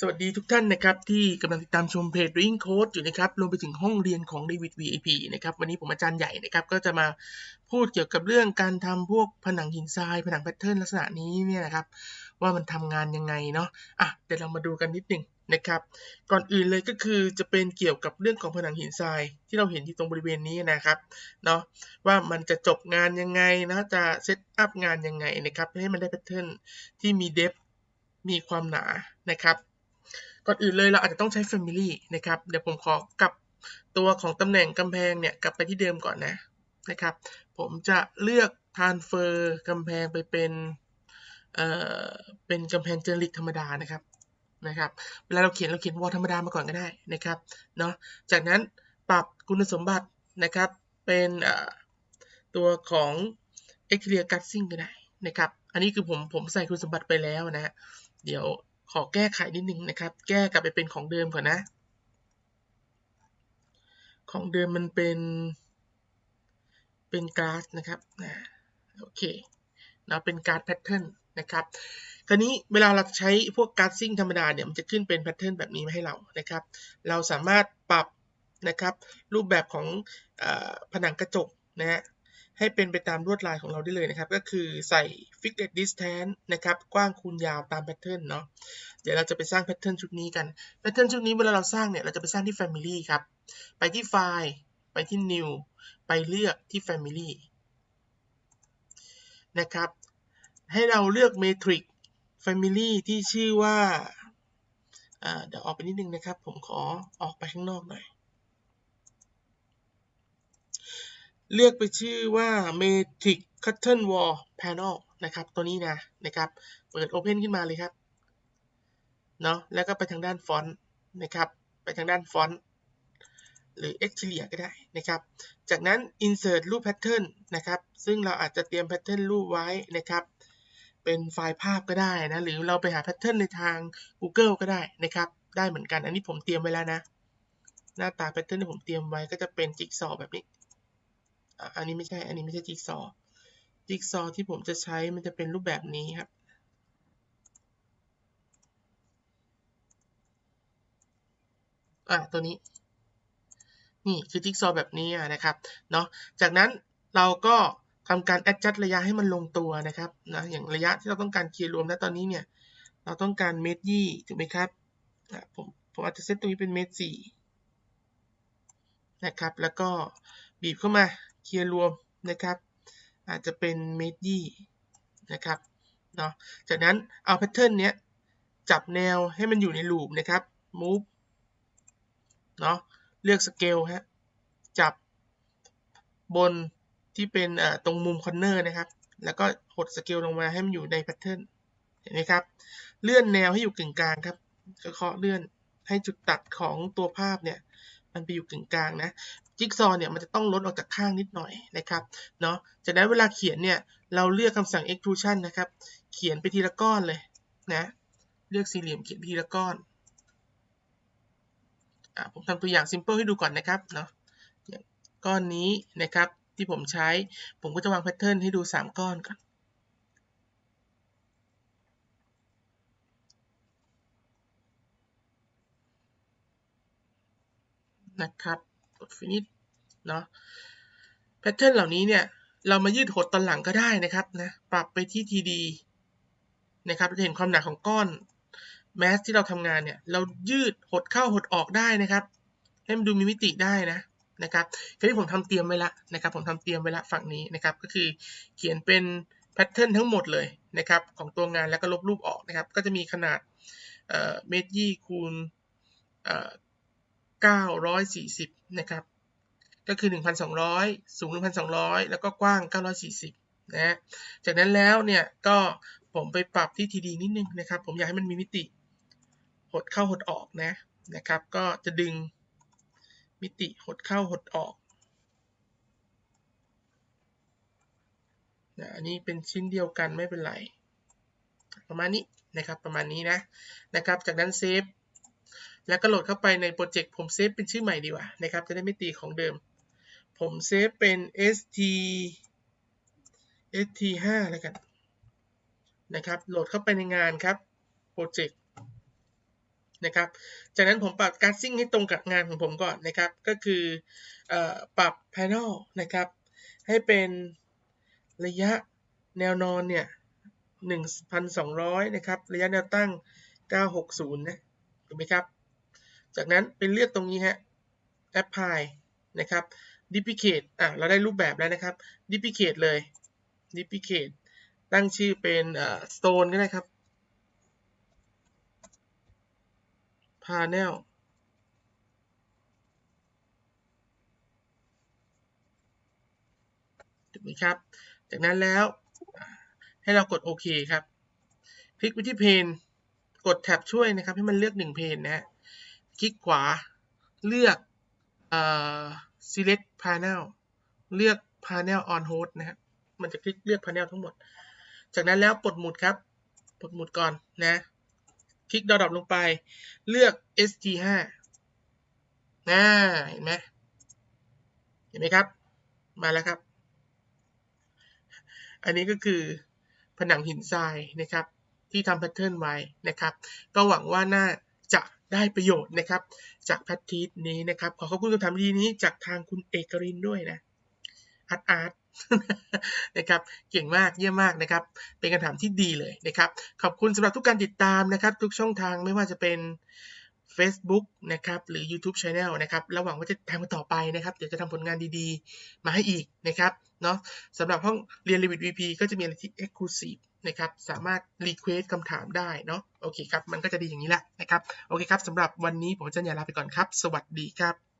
สวัสดีทุกท่านนะครับที่กำลังติดตามชมเพจ Ring Code อยู่นะครับรวมไปถึงห้องเรียนของ David VIP นะครับวันนี้ผมอาจารย์ใหญ่นะครับก็จะมาพูดเกี่ยวกับเรื่องการทำพวกผนังหินทราย ผนังแพทเทิร์นลักษณะนี้เนี่ยนะครับว่ามันทำงานยังไงเนาะอะเดี๋ยวเรามาดูกันนิดหนึ่งนะครับก่อนอื่นเลยก็คือจะเป็นเกี่ยวกับเรื่องของผนังหินทรายที่เราเห็นที่ตรงบริเวณนี้นะครับเนาะว่ามันจะจบงานยังไงนะจะเซตอัพงานยังไงนะครับให้มันได้แพทเทิร์นที่มีเดฟมีความหนานะครับ ก่อนอื่นเลยเราอาจจะต้องใช้ Family นะครับ เดี๋ยวผมขอกลับตัวของตำแหน่งกำแพงเนี่ยกลับไปที่เดิมก่อนนะนะครับ ผมจะเลือก transfer กำแพงไปเป็นเอ่อเป็นกำแพงเจเนริกธรรมดานะครับนะครับ เวลาเราเขียนเราเขียนวอลธรรมดามาก่อนก็ได้นะครับเนาะจากนั้นปรับคุณสมบัตินะครับเป็นเอ่อตัวของ Exterior Gussing ก็ได้นะครับ อันนี้คือผมผมใส่คุณสมบัติไปแล้วนะฮะเดี๋ยว ขอแก้ไขนิดนึงนะครับ แก้กลับไปเป็นของเดิมก่อนนะ ของเดิมมันเป็นเป็นการ์ดนะครับนะโอเคนะเป็นการ์ดแพทเทิร์นนะครับคราวนี้เวลาเราใช้พวกการ์ดซิ่งธรรมดาเนี่ยมันจะขึ้นเป็นแพทเทิร์นแบบนี้มาให้เรานะครับ เราสามารถปรับนะครับรูปแบบของอผนังกระจกนะฮะ ให้เป็นไปตามลวดลายของเราได้เลยนะครับ ก็คือใส่ fixed distance นะครับ กว้างคูณยาวตามแพทเทิร์นเนาะ เดี๋ยวเราจะไปสร้างแพทเทิร์นชุดนี้กัน แพทเทิร์นชุดนี้เวลาเราสร้างเนี่ย เราจะไปสร้างที่ family ครับ ไปที่ไฟล์ ไปที่ new ไปเลือกที่ family นะครับ ให้เราเลือก matrix family ที่ชื่อว่า เดี๋ยวออกไปนิดนึงนะครับ ผมขอออกไปข้างนอกหน่อย เลือกไปชื่อว่า matrix curtain wall panel นะครับตัวนี้นะนะครับ เปิด open ขึ้นมาเลยครับเนาะแล้วก็ไปทางด้านฟอนต์นะครับ ไปทางด้านฟอนต์หรือ exterior ก็ได้นะครับ จากนั้น insert รูป pattern นะครับ ซึ่งเราอาจจะเตรียม pattern รูปไว้นะครับ เป็นไฟล์ภาพก็ได้นะ หรือเราไปหา pattern ในทาง Google ก็ได้นะครับ ได้เหมือนกัน อันนี้ผมเตรียมไว้แล้วนะ หน้าตา pattern ที่ผมเตรียมไว้ก็จะเป็นจิ๊กซอว์แบบนี้ อันนี้ไม่ใช่ อันนี้ไม่ใช่จิ๊กซอว์จิ๊กซอว์ที่ผมจะใช้มันจะเป็นรูปแบบนี้ครับ อะตัวนี้ นี่คือจิ๊กซอว์แบบนี้นะครับ เนาะจากนั้นเราก็ทำการ adjust ระยะให้มันลงตัวนะครับ นะ อย่างระยะที่เราต้องการเคลียร์รวมนะตอนนี้เนี่ย เราต้องการเมตรยี่ถูกไหมครับผมผมอาจจะเซตตรงนี้เป็นเมตรสี่นะครับ แล้วก็บีบเข้ามา เคลียร์รวมนะครับ อาจจะเป็นเมตรยี่นะครับเนาะจากนั้นเอาแพทเทิร์นเนี้ยจับแนวให้มันอยู่ในลูปนะครับ move เนาะเลือกสเกลฮะจับบนที่เป็นตรงมุมคอนเนอร์นะครับ แล้วก็หดสเกลลงมาให้มันอยู่ในแพทเทิร์นเห็นไหมครับ เลื่อนแนวให้อยู่กึ่งกลางครับเคาะเลื่อนให้จุดตัดของตัวภาพเนี่ย มันไปอยู่กึ่งกลางนะ จิ๊กซอว์เนี่ยมันจะต้องลดออกจากข้างนิดหน่อยนะครับเนาะจากนั้นเวลาเขียนเนี่ยเราเลือกคำสั่ง extrusion นะครับ เขียนไปทีละก้อนเลยนะเลือกสี่เหลี่ยมเขียนทีละก้อนอ่าผมทำตัวอย่าง simple ให้ดูก่อนนะครับเนาะอย่างก้อนนี้นะครับที่ผมใช้ผมก็จะวางแพทเทิร์นให้ดู 3 ก้อนก่อนนะครับ ด finish เนาะแพทเทิร์นเหล่านี้เนี่ย เรามายืดหดตอนหลังก็ได้นะครับนะปรับไปที่ TD นะครับจะเห็นความหนาของก้อนแมสที่เราทำงานเนี่ย เรายืดหดเข้าหดออกได้นะครับให้มันดูมีมิติได้นะนะครับคราวนี้ผมทำเตรียมไว้ละนะครับ ผมทำเตรียมไว้ละฝั่งนี้นะครับ ก็คือเขียนเป็นแพทเทิร์นทั้งหมดเลยนะครับ ของตัวงานแล้วก็ลบรูปออกนะครับ ก็จะมีขนาดเมตรยี่คูณ เก้าร้อยสี่สิบนะครับ ก็คือ 1,200 สูง 1,200 แล้วก็กว้าง 940 นะ จากนั้นแล้วเนี่ย ก็ผมไปปรับที่ทีดีนิดนึงนะครับ ผมอยากให้มันมีมิติ หดเข้าหดออกนะ นะครับ ก็จะดึงมิติหดเข้าหดออกนะอันนี้เป็นชิ้นเดียวกันไม่เป็นไร ประมาณนี้นะครับ ประมาณนี้นะ นะครับ จากนั้นเซฟ แล้วก็โหลดเข้าไปในโปรเจกต์ผมเซฟเป็นชื่อใหม่ดีกว่านะครับ จะได้ไม่ตีของเดิม ผมเซฟเป็น st st5 แล้วกันนะครับ โหลดเข้าไปในงานครับโปรเจกต์นะครับ จากนั้นผมปรับการซิ่งให้ตรงกับงานของผมก่อนนะครับ ก็คืออปรับ panel นะครับ ให้เป็นระยะแนวนอนเนี่ย1,200 นะครับ ระยะแนวตั้ง 960 นะ ถูกไหมครับ จากนั้นเป็นเลือกตรงนี้ฮะ apply นะครับ duplicate อะเราได้รูปแบบแล้วนะครับ duplicate เลย duplicate ตั้งชื่อเป็นอ่อ stone ก็ได้ครับ panel ถูกไหมครับ จากนั้นแล้วให้เรากดโอเคครับ คลิกไปที่เพน กดแท็บช่วยนะครับ ให้มันเลือกหนึ่งเพนนะฮะคลิกขวาเลือกเอ่อ select panel เลือก panel on host นะฮะมันจะคลิกเลือก panel ทั้งหมด จากนั้นแล้วปลดหมุดครับปดหมุดก่อนนะ คลิกดอทลงไป เลือก ST5 น่าเห็นไหมเห็นไหมครับ มาแล้วครับ อันนี้ก็คือผนังหินทรายนะครับ ที่ทำแพทเทิร์นไว้นะครับ ก็หวังว่าน่าจะได้ประโยชน์นะครับ จากแพททีสนี้นะครับ ขอขอบคุณคำถามดีนี้จากทางคุณเอกรินด้วยนะอาร์ตอาร์ตนะครับเก่งมากเยี่ยมมากนะครับ เป็นคำถามที่ดีเลยนะครับ ขอบคุณสำหรับทุกการติดตามนะครับ ทุกช่องทางไม่ว่าจะเป็น Facebook นะครับหรือ YouTube Channel นะครับระหวังว่าจะทำต่อไปนะครับ เดี๋ยวจะทำผลงานดีๆ มาให้อีกนะครับเนาะสำหรับห้องเรียน Revit VP ก็จะมีอะไรที่ Exclusive นะครับสามารถรีเควสคำถามได้เนาะโอเคครับมันก็จะดีอย่างนี้แหละนะครับโอเคครับสำหรับวันนี้ผมจะยาลาไปก่อนครับ สวัสดีครับ